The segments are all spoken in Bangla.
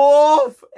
ও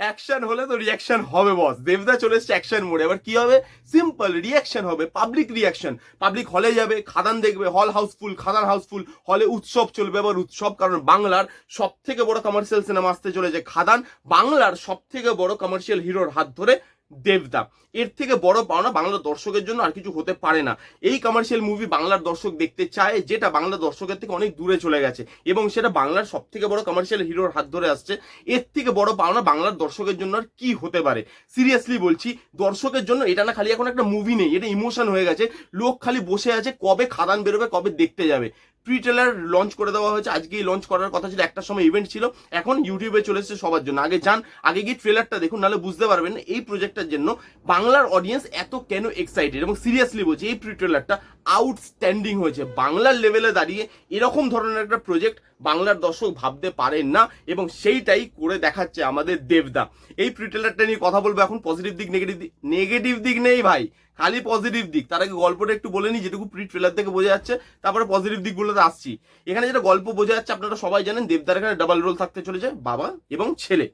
অ্যাকশন হলে তো রিয়াকশন হবে বস দেবদা চলে এসছে অ্যাকশন মোড়ে এবার কি হবে? সিম্পল রিয়াকশন হবে পাবলিক রিয়াকশন পাবলিক হলে যাবে, খাদান দেখবে হল হাউসফুল খাদান হাউসফুল হলে উৎসব চলবে, এবার উৎসব, কারণ বাংলার সব থেকে বড় কমার্শিয়াল সিনেমা আসতে চলেছে খাদান। বাংলার সব থেকে বড় কমার্শিয়াল হিরোর হাত ধরে দেবদা। এর থেকে বড় পাওনা বাংলা দর্শকের জন্য আর কিছু হতে পারে না। এই কমার্শিয়াল মুভি বাংলার দর্শক দেখতে চায়, যেটা বাংলা দর্শকের থেকে অনেক দূরে চলে গেছে এবং সেটা বাংলার সব থেকে বড় কমার্শিয়াল হিরোর হাত ধরে আসছে। এর থেকে বড় পাওনা বাংলার দর্শকের জন্য আর কি হতে পারে? সিরিয়াসলি বলছি, দর্শকের জন্য এটা না খালি এখন একটা মুভি নেই, এটা ইমোশন হয়ে গেছে। লোক খালি বসে আছে কবে খাদান বেরোবে, কবে দেখতে যাবে। প্রি ট্রেলার লঞ্চ করে দেওয়া হয়েছে, আজকেই লঞ্চ করার কথা ছিল, একটা সময় ইভেন্ট ছিল। এখন ইউটিউবে চলে এসেছে সবার জন্য। আগে যান, আগে গিয়ে ট্রেলারটা দেখুন, নাহলে বুঝতে পারবেন এই এই প্রজেক্টটার জন্য বাংলার অডিয়েন্স এত কেন এক্সাইটেড এবং সিরিয়াসলি বলছি, এই প্রি ট্রেলারটা আউটস্ট্যান্ডিং হয়েছে। বাংলার লেভেলে দাঁড়িয়ে এরকম ধরনের একটা প্রজেক্ট বাংলার দর্শক ভাবতে পারেন না এবং সেইটাই করে দেখাচ্ছে আমাদের দেবদা। এই প্রি ট্রেলারটা নিয়ে কথা বলব এখন। পজিটিভ দিক নেগেটিভ দিক নেগেটিভ দিক নেই ভাই। খালি পজিটিভ দিক। তার আগে গল্পটা একটু বলে নিই, যেটুকু প্রি ট্রেলার থেকে বোঝা যাচ্ছে। তারপরে পজিটিভ দিকগুলোতে আসছি। এখানে যেটা গল্প বোঝা যাচ্ছে, আপনারা সবাই জানেন, দেবদার এখানে ডাবল রোল থাকতে চলেছে, বাবা এবং ছেলে।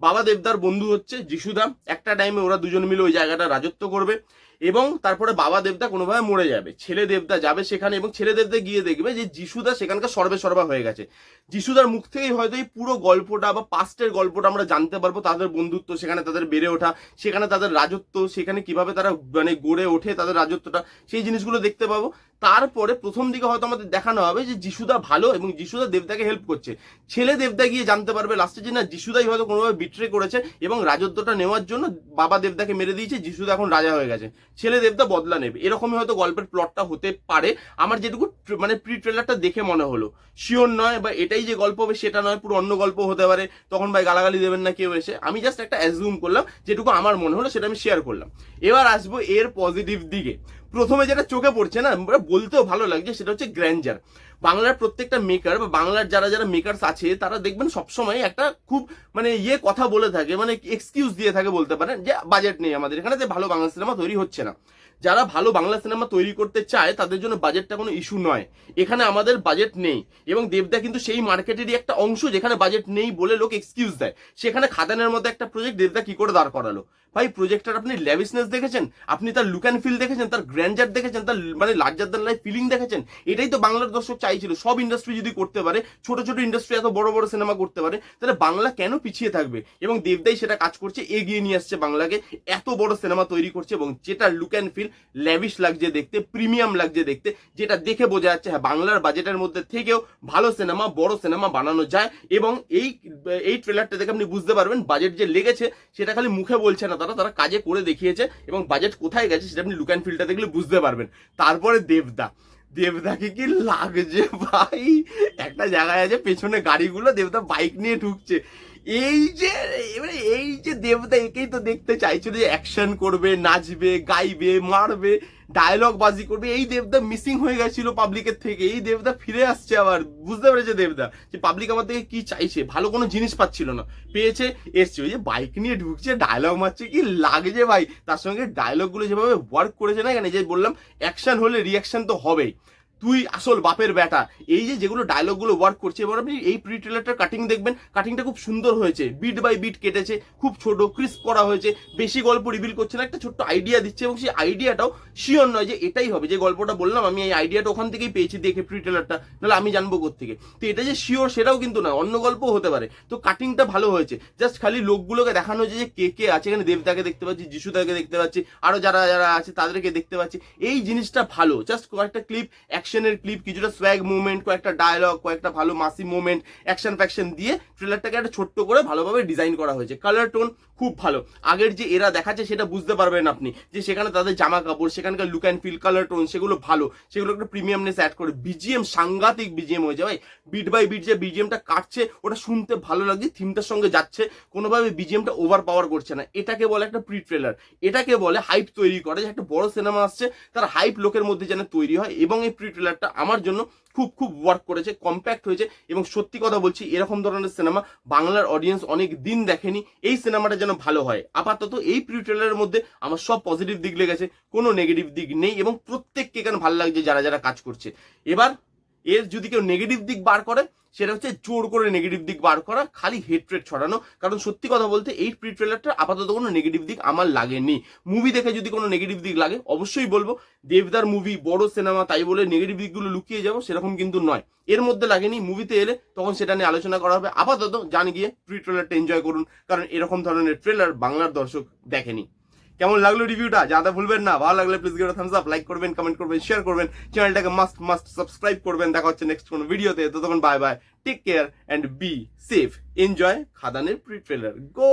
বাবা দেবদার বন্ধু হচ্ছে যিশুদা একটা টাইমে ওরা দুজন মিলে ওই জায়গাটা রাজত্ব করবে। এবং তারপরে বাবা দেবদা কোনোভাবে মরে যাবে, ছেলে দেবদা যাবে সেখানে এবং ছেলে দেবদা গিয়ে দেখবে যে যিশুদা সেখানকার সর্বে সর্বা হয়ে গেছে। যিশুদার মুখ থেকেই হয়তো এই পুরো গল্পটা বা পাস্টের গল্পটা আমরা জানতে পারব, তাদের বন্ধুত্ব, সেখানে তাদের বেড়ে ওঠা, সেখানে তাদের রাজত্ব, সেখানে কীভাবে তারা মানে গড়ে ওঠে তাদের রাজত্বটা, সেই জিনিসগুলো দেখতে পাবো। তারপরে প্রথম দিকে হয়তো আমাদের দেখানো হবে যে যিশুদা ভালো এবং যিশুদা দেবদাকে হেল্প করছে। ছেলে দেবদা গিয়ে জানতে পারবে লাস্টে যে না, যিশুদাই হয়তো কোনোভাবে বিট্রে করেছে এবং রাজত্বটা নেওয়ার জন্য বাবা দেবদাকে মেরে দিয়েছে, যিশুদা এখন রাজা হয়ে গেছে। ছেলে দেবদা বদলা নেবে। এরকমই হয়তো গল্পের প্লটটা হতে পারে। আমার যেটুকু মানে প্রি ট্রেলারটা দেখে মনে হলো। শিওর নয়, বা এটাই যে গল্প হবে সেটা নয়, পুরো অন্য গল্প হতে পারে। তখন ভাই গালাগালি দেবেন না কেউ এসে। আমি জাস্ট একটা অ্যাজুম করলাম, যেটুকু আমার মনে হলো সেটা আমি শেয়ার করলাম। এবার আসব এর পজিটিভ দিকে। প্রথমে যেটা চোখে পড়ছে না আমরা বলতেও ভালো লাগছে, সেটা হচ্ছে গ্র্যান্ডার বাংলার প্রত্যেকটা মেকার বা বাংলার যারা যারা মেকার্স আছে, তারা দেখবেন সবসময় একটা খুব মানে ইয়ে কথা বলে থাকে মানে এক্সকিউজ দিয়ে থাকে বলতে পারেন, যে বাজেট নেই আমাদের এখানে, যে ভালো বাংলা সিনেমা তৈরি হচ্ছে না। যারা ভালো বাংলা সিনেমা তৈরি করতে চায়, তাদের জন্য বাজেটটা কোনো ইস্যু নয়। এখানে আমাদের বাজেট নেই। এবং দেবদা কিন্তু সেই মার্কেটেরই একটা অংশ যেখানে বাজেট নেই বলে লোক এক্সকিউজ দেয়। সেখানে খাদানের মধ্যে একটা প্রজেক্ট দেবদা কি করে দাঁড় করালো? ভাই প্রজেক্টটার আপনি ল্যাভিসনেস দেখেছেন? আপনি তার লুক অ্যান্ড ফিল দেখেছেন? তার গ্র্যান্ডার দেখেছেন? তার মানে লার্জার দ্যান লাইফ ফিলিং দেখেছেন? এটাই তো বাংলার দর্শক চাইছিল। সব ইন্ডাস্ট্রি যদি করতে পারে, ছোট ছোট ইন্ডাস্ট্রি এত বড় বড় সিনেমা করতে পারে, তাহলে বাংলা কেন পিছিয়ে থাকবে? এবং দেবদাই সেটা কাজ করছে, এগিয়ে নিয়ে আসছে বাংলাকে। এত বড় সিনেমা তৈরি করছে এবং যেটা লুক অ্যান্ড ফিল ল্যাভিশ লাগছে দেখতে প্রিমিয়াম লাগছে দেখতে, যেটা দেখে বোঝা যাচ্ছে হ্যাঁ বাংলার বাজেটের মধ্যে থেকেও ভালো সিনেমা বড় সিনেমা বানানো যায় এবং এই এই ট্রেলারটা দেখে আপনি বুঝতে পারবেন বাজেট যে লেগেছে, সেটা খালি মুখে বলছে না তারা তারা কাজে করে দেখিয়েছে এবং বাজেট কোথায় গেছে সেটা আপনি লুক অ্যান্ড ফিলটা দেখলে বুঝতে পারবেন। তারপরে দেবদা, দেবদাকে কি লাগছে ভাই? একটা জায়গায় আছে, পেছনে গাড়িগুলো, দেবদা বাইক নিয়ে ঢুকছে। এই যে, এবারে এই যে দেবতা একেই তো দেখতে চাইছিল যে অ্যাকশন করবে, নাচবে, গাইবে, মারবে ডায়লগ বাজি করবে, এই দেবদা মিসিং হয়ে গেছিল পাবলিকের থেকে, এই দেবদা ফিরে আসছে আবার, বুঝতে পেরেছে দেবদা যে পাবলিক আমার থেকে কি চাইছে? ভালো কোনো জিনিস পাচ্ছিল না, পেয়েছে, এসছে, ওই যে বাইক নিয়ে ঢুকছে ডায়লগ মারছে, কি লাগছে ভাই? তার সঙ্গে ডায়লগগুলো যেভাবে ওয়ার্ক করেছে না এখানে যে বললাম অ্যাকশন হলে রিয়াকশন তো হবেই। তুই আসল বাপের ব্যাটা এই যে যেগুলো ডায়লগগুলো ওয়ার্ক করছে, এবার আপনি এই প্রি ট্রেলারটার কাটিং দেখবেন কাটিংটা খুব সুন্দর হয়েছে। বিট বাই বিট কেটেছে, খুব ছোট ক্রিস্প করা হয়েছে, বেশি গল্প রিভিল করছে না, একটা ছোট্ট আইডিয়া দিচ্ছে এবং সেই আইডিয়াটাও শিওর নয় যে এটাই হবে। যে গল্পটা বললাম, আমি এই আইডিয়াটা ওখান থেকেই পেয়েছি, দেখে প্রি ট্রেলারটা নাহলে আমি জানব থেকে তো এটা যে শিওর সেটাও কিন্তু না অন্য গল্পও হতে পারে। তো কাটিংটা ভালো হয়েছে। জাস্ট খালি লোকগুলোকে দেখানো হয়েছে যে কে কে আছে, এখানে দেবতাকে দেখতে পাচ্ছি, যিশুদাকে দেখতে পাচ্ছি, আরও যারা যারা আছে, তাদেরকে দেখতে পাচ্ছি। এই জিনিসটা ভালো। জাস্ট কয়েকটা ক্লিপ অ্যাকশনের ক্লিপ কিছুটা সোয়াগ মুভমেন্ট কয়েকটা ডায়লগ কয়েকটা ভালো মাসি মুভমেন্ট অ্যাকশন ফ্যাকশন দিয়ে ট্রেলারটাকে একটা ছোট্ট করে ভালোভাবে ডিজাইন করা হয়েছে। কালার টোন খুব ভালো। আগের যে এরা দেখাচ্ছে সেটা বুঝতে পারবেন আপনি। যে সেখানে তাদের জামা কাপড় সেখানকার look and feel colour tone সেগুলো ভালো। সেগুলো একটা প্রিমিয়ামনেস অ্যাড করে। বিজিএম সাংঘাতিক বিজিএম হয়ে যায় ভাই। বিট বাই বিট যে বিজিএমটা কাটছে, ওটা শুনতে ভালো লাগছে থিমটার সঙ্গে যাচ্ছে। কোনোভাবে বিজিএমটা ওভার পাওয়ার করছে না। এটাকে বলে একটা প্রি ট্রেলার এটাকে বলে হাইপ তৈরি করে। যে একটা বড় সিনেমা আসছে, তার হাইপ লোকের মধ্যে যেন তৈরি হয়। এবং এই প্রি ট্রেলারটা আমার জন্য খুব খুব ওয়ার্ক করেছে কম্প্যাক্ট হয়েছে এবং সত্যি কথা বলছি, এরকম ধরনের সিনেমা বাংলার অডিয়েন্স অনেক দিন দেখেনি। এই সিনেমাটা যেন ভালো হয়। আপাতত এই প্রি ট্রেলারের মধ্যে আমার সব পজিটিভ দিক লেগেছে, কোনো নেগেটিভ দিক নেই এবং প্রত্যেককে কেন ভালো লাগছে যারা যারা কাজ করছে। এবার এর যদি কেউ নেগেটিভ দিক বার করে, সেটা হচ্ছে জোর করে নেগেটিভ দিক বার করা, খালি হেট্রেট ছড়ানো। কারণ সত্যি কথা বলতে এই প্রি ট্রেলারটা আপাতত কোনো নেগেটিভ দিক আমার লাগেনি। মুভি দেখে যদি কোনো নেগেটিভ দিক লাগে, অবশ্যই বলব, দেবদার মুভি বড় সিনেমা তাই বলে নেগেটিভ দিকগুলো লুকিয়ে যাব, সেরকম কিন্তু নয়। এর মধ্যে লাগেনি মুভিতে এলে তখন সেটা নিয়ে আলোচনা করা হবে। আপাতত জানি গিয়ে প্রি ট্রেলারটা এনজয় করুন, কারণ এরকম ধরনের ট্রেলার বাংলার দর্শক দেখেনি। কেমন লাগল রিভিউটা? জানতে ভুলবেন না। ভালো লাগলে প্লিজ গিয়ে থামস আপ লাইক করবেন কমেন্ট করবেন শেয়ার করবেন। চ্যানেলটাকে মাস্ট মাস্ট সাবস্ক্রাইব করবেন। দেখা হচ্ছে নেক্সট কোনো ভিডিওতে তখন bye bye take care and be safe enjoy খাদানের pre trailer go